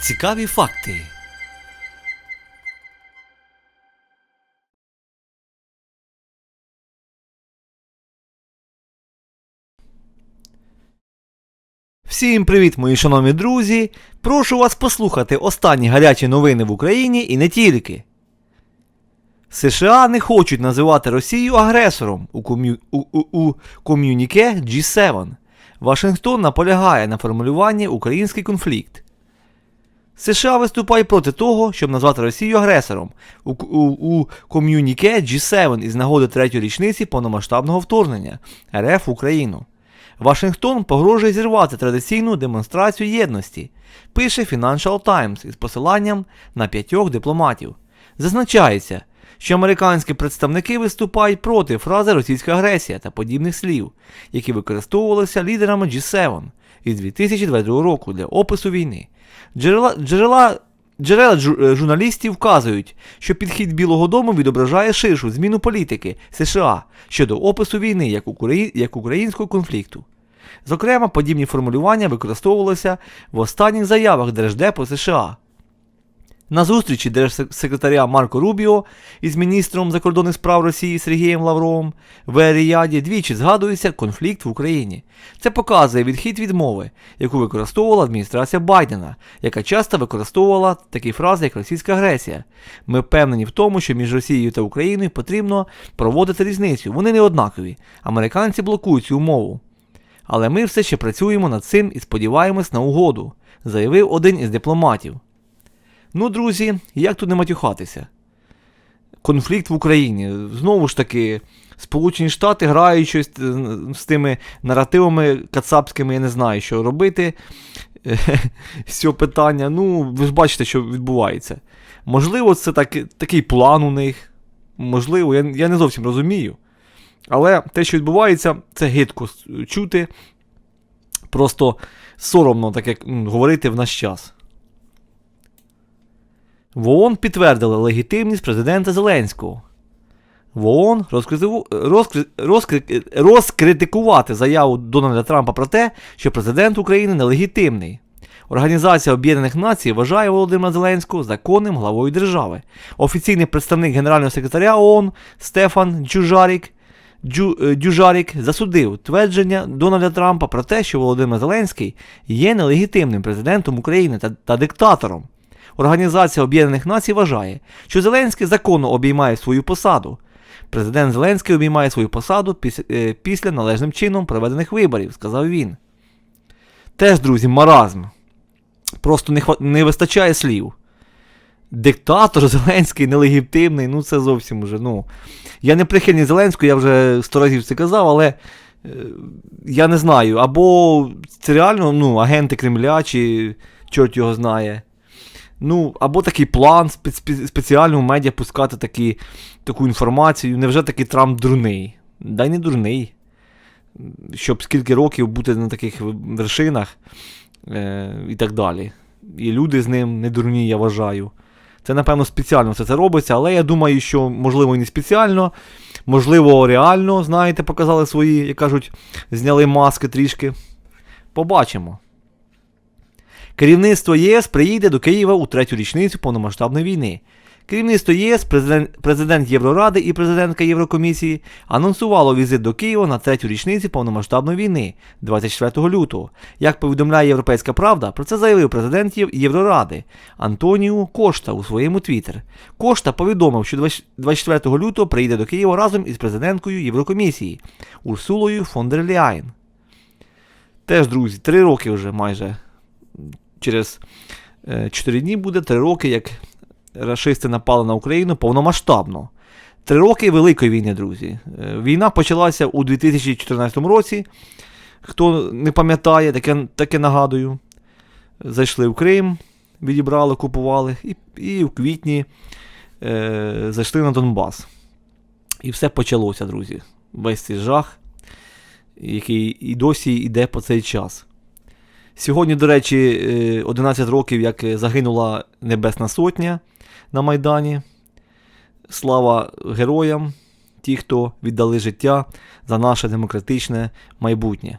Цікаві факти. Всім привіт, мої шановні друзі! Прошу вас послухати останні гарячі новини в Україні і не тільки. США не хочуть називати Росію агресором у, ком'ю... у, у, ком'юніке G7. Вашингтон наполягає на формулюванні український конфлікт. США виступає проти того, щоб назвати Росію агресором у, у, у ком'юніке G7 із нагоди третьої річниці повномасштабного вторгнення РФ в Україну. Вашингтон погрожує зірвати традиційну демонстрацію єдності, пише Financial Times із посиланням на п'ятьох дипломатів. Зазначається, що американські представники виступають проти фрази російська агресія та подібних слів, які використовувалися лідерами G7 із 2022 року для опису війни. Джерела, джерела, джерела е, журналістів вказують, що підхід Білого Дому відображає ширшу зміну політики США щодо опису війни як, украї... як українського конфлікту. Зокрема, подібні формулювання використовувалися в останніх заявах Держдепу США. На зустрічі держсекретаря Марко Рубіо із міністром закордонних справ Росії Сергієм Лавровим в Еріаді двічі згадується конфлікт в Україні. Це показує відхід від мови, яку використовувала адміністрація Байдена, яка часто використовувала такі фрази, як російська агресія. Ми впевнені в тому, що між Росією та Україною потрібно проводити різницю. Вони не однакові. Американці блокують цю мову. Але ми все ще працюємо над цим і сподіваємось на угоду, заявив один із дипломатів. Ну, друзі, як тут не матюхатися? Конфлікт в Україні. Знову ж таки, Сполучені Штати грають щось е, з тими наративами кацапськими, я не знаю, що робити з цього питання. Ну, ви ж бачите, що відбувається. Можливо, це так, такий план у них. Можливо, я, я не зовсім розумію. Але те, що відбувається, це гидко чути. Просто соромно так як говорити в наш час. В ООН підтвердили легітимність президента Зеленського. В ООН розкритикувати заяву Дональда Трампа про те, що президент України нелегітимний. Організація Об'єднаних Націй вважає Володимира Зеленського законним главою держави. Офіційний представник генерального секретаря ООН Стефан Джужарік Джу, е, Дюжарік засудив твердження Дональда Трампа про те, що Володимир Зеленський є нелегітимним президентом України та, та диктатором. Організація Об'єднаних Націй вважає, що Зеленський законно обіймає свою посаду. Президент Зеленський обіймає свою посаду після, е, належним чином проведених виборів, сказав він. Теж, друзі, маразм. Просто не, хва- не вистачає слів. Диктатор Зеленський нелегітимний, ну це зовсім уже. ну. Я не прихильний Зеленського, я вже сто разів це казав, але е, я не знаю. Або це реально ну, агенти Кремля, чи чорт його знає. Ну, або такий план спе- спе- спеціально в медіа пускати такі, таку інформацію. Невже такий Трамп дурний? Дай не дурний. Щоб скільки років бути на таких вершинах е, і так далі. І люди з ним не дурні, я вважаю. Це, напевно, спеціально все це робиться, але я думаю, що, можливо, і не спеціально, можливо, реально, знаєте, показали свої, як кажуть, зняли маски трішки. Побачимо. Керівництво ЄС приїде до Києва у третю річницю повномасштабної війни. Керівництво єС, президент, Євроради і президентка Єврокомісії анонсувало візит до Києва на третю річницю повномасштабної війни 24 лютого. Як повідомляє Європейська Правда, про це заявив президент Євроради Антоніу Кошта у своєму твіттер. Кошта повідомив, що 24 лютого приїде до Києва разом із президенткою Єврокомісії Урсулою фон дер Ляєн. Теж, друзі, три роки вже майже через 4 дні буде 3 роки, як рашисти напали на Україну повномасштабно. Три роки Великої війни, друзі. Е, Війна почалася у 2014 році. Хто не пам'ятає, таке, таке нагадую. Зайшли в Крим, відібрали, купували, і, і в квітні е, зайшли на Донбас. І все почалося, друзі. Весь цей жах, який і досі йде по цей час. Сьогодні, до речі, е, 11 років, як е, загинула Небесна Сотня на Майдані. Слава героям, ті, хто віддали життя за наше демократичне майбутнє.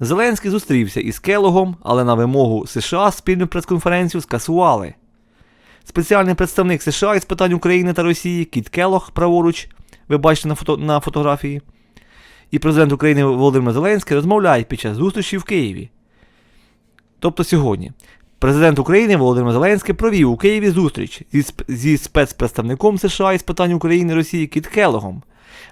Зеленський зустрівся із Келогом, але на вимогу США спільну прес-конференцію скасували. Спеціальний представник США із питань України та Росії Кіт Келог, праворуч, ви бачите на, фото, на фотографії, і президент України Володимир Зеленський розмовляють під час зустрічі в Києві. Тобто сьогодні. Президент України Володимир Зеленський провів у Києві зустріч зі, спецпредставником США із питань України Росії Кіт Келогом.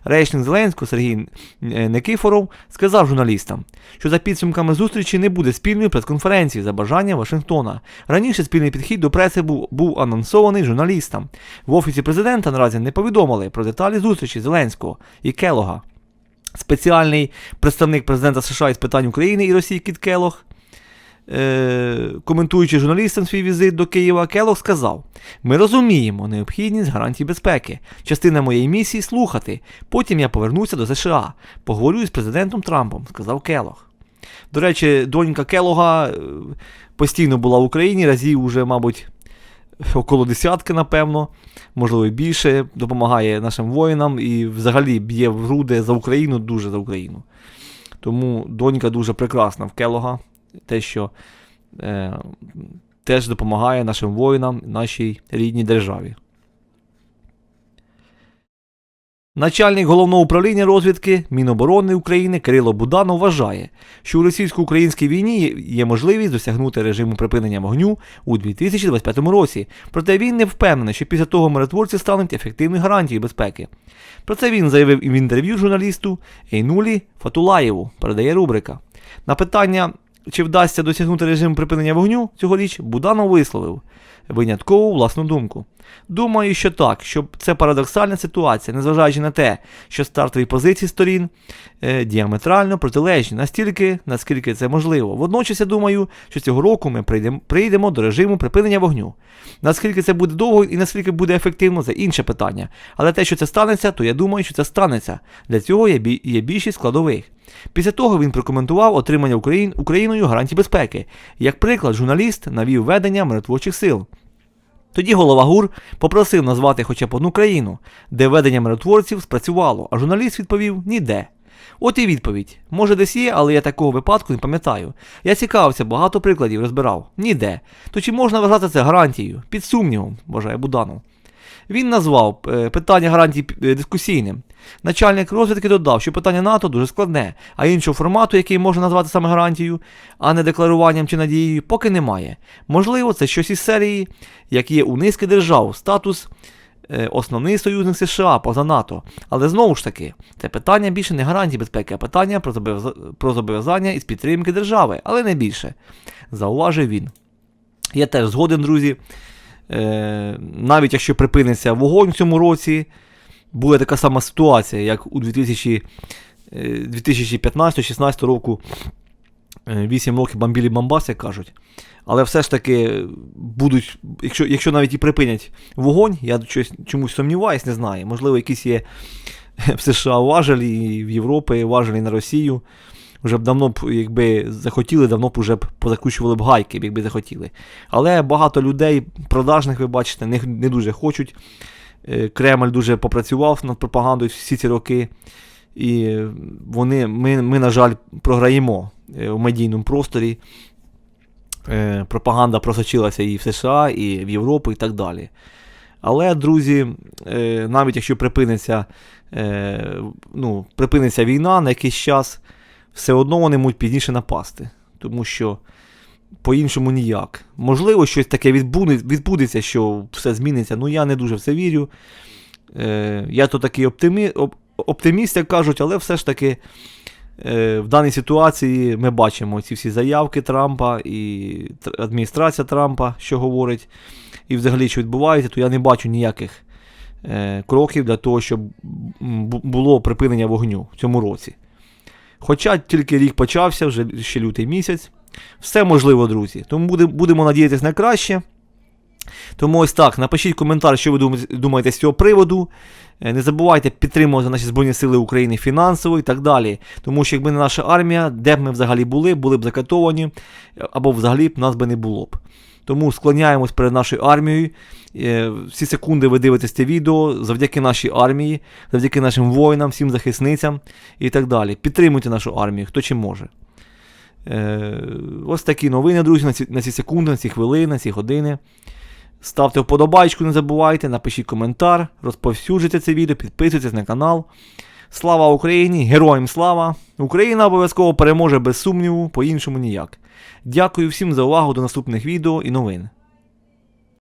Речник Зеленського Сергій е, Никифоров сказав журналістам, що за підсумками зустрічі не буде спільної прес-конференції за бажанням Вашингтона. Раніше спільний підхід до преси був, був анонсований журналістам. В офісі президента наразі не повідомили про деталі зустрічі Зеленського і Келога. Спеціальний представник президента США із питань України і Росії Кіт Келог е, коментуючи журналістам свій візит до Києва, Келог сказав: Ми розуміємо необхідність гарантій безпеки. Частина моєї місії слухати. Потім я повернуся до США. Поговорю з президентом Трампом, сказав Келог. До речі, донька Келога е, постійно була в Україні, разів уже, мабуть, около десятки, напевно, можливо, і більше, допомагає нашим воїнам і взагалі б'є в груди за Україну, дуже за Україну. Тому донька дуже прекрасна в Келога те, що е, теж допомагає нашим воїнам, нашій рідній державі. Начальник головного управління розвідки Міноборони України Кирило Буданов вважає, що у російсько-українській війні є- можливість досягнути режиму припинення вогню у 2025 році. Проте він не впевнений, що після того миротворці стануть ефективною гарантією безпеки. Про це він заявив і в інтерв'ю журналісту Ейнулі Фатулаєву, передає рубрика. На питання, чи вдасться досягнути режиму припинення вогню цьогоріч, Буданов висловив виняткову власну думку. Думаю, що так, що це парадоксальна ситуація, незважаючи на те, що стартові позиції сторін е, діаметрально протилежні, настільки, наскільки це можливо. Водночас я думаю, що цього року ми прийдемо, прийдемо до режиму припинення вогню. Наскільки це буде довго і наскільки буде ефективно, це інше питання. Але те, що це станеться, то я думаю, що це станеться. Для цього є більшість складових. Після того він прокоментував отримання Україн, Україною гарантій безпеки. Як приклад, журналіст навів ведення миротворчих сил. Тоді голова ГУР попросив назвати хоча б одну країну, де ведення миротворців спрацювало, а журналіст відповів ніде. От і відповідь. Може десь є, але я такого випадку не пам'ятаю. Я цікавився, багато прикладів розбирав. Ніде. То чи можна вважати це гарантією? Під сумнівом, вважає Буданов. Він назвав е, питання гарантій е, дискусійним. Начальник розвідки додав, що питання НАТО дуже складне, а іншого формату, який можна назвати саме гарантією, а не декларуванням чи надією, поки немає. Можливо, це щось із серії, як є у низки держав, статус е, основний союзник США поза НАТО. Але знову ж таки, це питання більше не гарантії безпеки, а питання про зобов'яз- про зобов'язання із підтримки держави, але не більше. Зауважив він. Я теж згоден, друзі. Е, навіть якщо припиниться вогонь в цьому році, буде така сама ситуація, як у 2000, е, 2015-16 року. 8 років бомбілі бомбас, як кажуть. Але все ж таки будуть, якщо, якщо навіть і припинять вогонь, я щось, чомусь сумніваюсь, не знаю. Можливо, якісь є в США важелі, в Європі важелі на Росію. Вже б давно б, якби захотіли, давно б уже б позакручували б гайки, якби захотіли. Але багато людей, продажних, ви бачите, не, не дуже хочуть. Е, Кремль дуже попрацював над пропагандою всі ці роки. І вони, ми, ми, на жаль, програємо е, в медійному просторі. Е, Пропаганда просочилася і в США, і в Європу, і так далі. Але, друзі, навіть якщо припиниться, ну, припиниться війна на якийсь час, все одно вони можуть пізніше напасти. Тому що по-іншому ніяк. Можливо, щось таке відбудеться, що все зміниться. Ну я не дуже в це вірю. Е, я то такий оптимі, оптиміст, як кажуть, але все ж таки е, в даній ситуації ми бачимо ці всі заявки Трампа і адміністрація Трампа, що говорить, і взагалі, що відбувається, то я не бачу ніяких е, кроків для того, щоб було припинення вогню в цьому році. Хоча тільки рік почався, вже ще лютий місяць. Все можливо, друзі. Тому будемо надіятися на краще. Тому ось так, напишіть коментар, що ви думаєте- з цього приводу. Е, Не забувайте підтримувати наші Збройні Сили України фінансово і так далі. Тому що якби не наша армія, де б ми взагалі були, були б закатовані, е, або взагалі б нас би не було б. Тому склоняємось перед нашою армією. Е, Всі секунди ви дивитесь це відео завдяки нашій армії, завдяки нашим воїнам, всім захисницям і так далі. Підтримуйте нашу армію, хто чим може. Е, ось такі новини, друзі, на ці, на ці секунди, на ці хвилини, на ці години. Ставте вподобайку, не забувайте, напишіть коментар, розповсюджуйте це відео, підписуйтесь на канал. Слава Україні! Героям слава! Україна обов'язково переможе без сумніву, по-іншому ніяк. Дякую всім за увагу до наступних відео і новин.